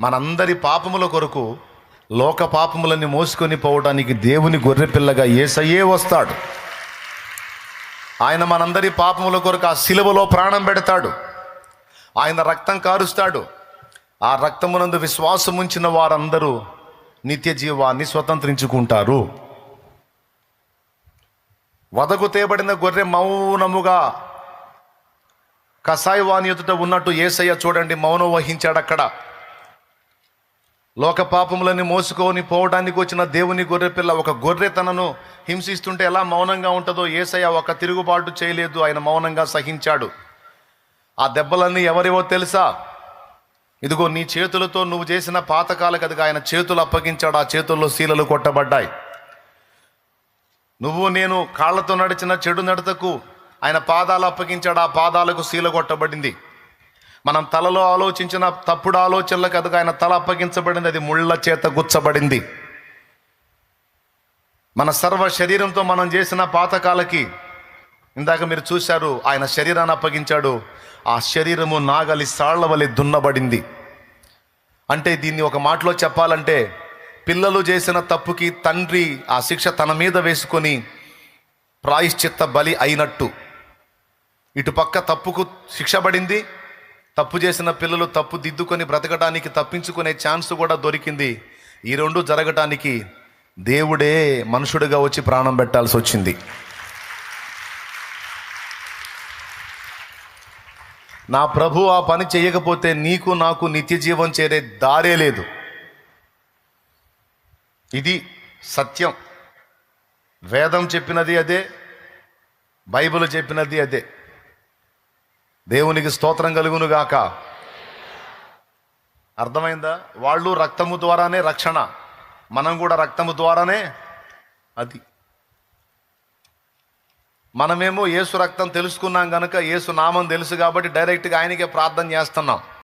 మనందరి పాపముల కొరకు లోక పాపములని మోసుకొని పోవడానికి దేవుని గొర్రెపిల్లగా ఏసయ్యే వస్తాడు. ఆయన మనందరి పాపముల కొరకు ఆ శిలువలో ప్రాణం పెడతాడు. ఆయన రక్తం కారుస్తాడు. ఆ రక్తమునందు విశ్వాసం ఉంచిన వారందరూ నిత్య జీవాన్ని స్వతంత్రించుకుంటారు. వదకు తేబడిన గొర్రె మౌనముగా కసాయివాణి ఎదుట ఉన్నట్టు ఏసయ్య చూడండి మౌనం వహించాడు అక్కడ లోక పాపములన్నీ మోసుకొని పోవడానికి వచ్చిన దేవుని గొర్రె పిల్ల ఒక గొర్రె తనను హింసిస్తుంటే ఎలా మౌనంగా ఉంటుందో ఏసయ్య ఒక తిరుగుబాటు చేయలేదు. ఆయన మౌనంగా సహించాడు. ఆ దెబ్బలన్నీ ఎవరివో తెలుసా? ఇదిగో నీ చేతులతో నువ్వు చేసిన పాతకాలకదిగా ఆయన చేతులు అప్పగించాడు. ఆ చేతుల్లో శీలలు కొట్టబడ్డాయి. నువ్వు నేను కాళ్ళతో నడిచిన చెడు నడతకు ఆయన పాదాలు అప్పగించాడు. ఆ పాదాలకు శీల కొట్టబడింది. మనం తలలో ఆలోచించిన తప్పుడు ఆలోచనలు కనుక ఆయన తల అప్పగించబడింది. అది ముళ్ళ చేత గుచ్చబడింది. మన సర్వ శరీరంతో మనం చేసిన పాతకాలకి ఇందాక మీరు చూశారు ఆయన శరీరాన్ని అప్పగించాడు. ఆ శరీరము నాగలి సాళ్ళ వలి దున్నబడింది. అంటే దీన్ని ఒక మాటలో చెప్పాలంటే పిల్లలు చేసిన తప్పుకి తండ్రి ఆ శిక్ష తన మీద వేసుకొని ప్రాయశ్చిత్త బలి అయినట్టు. ఇటుపక్క తప్పుకు శిక్ష పడింది తప్పు చేసిన పిల్లలు తప్పు దిద్దుకొని బ్రతకడానికి తప్పించుకునే ఛాన్స్ కూడా దొరికింది. ఈ రెండు జరగటానికి దేవుడే మనుషుడిగా వచ్చి ప్రాణం పెట్టాల్సి వచ్చింది. నా ప్రభు ఆ పని చేయకపోతే నీకు నాకు నిత్య జీవం చేరే దారే లేదు. ఇది సత్యం. వేదం చెప్పినది అదే బైబిల్ చెప్పినది అదే. దేవునికి స్తోత్రం కలుగును గాక అర్థమైందా? వాళ్ళు రక్తము ద్వారానే రక్షణ. మనం కూడా రక్తము ద్వారానే అది. మనమేమో యేసు రక్తం తెలుసుకున్నాం కనుక యేసు నామం తెలుసు కాబట్టి డైరెక్ట్గా ఆయనకే ప్రార్థన చేస్తున్నాం.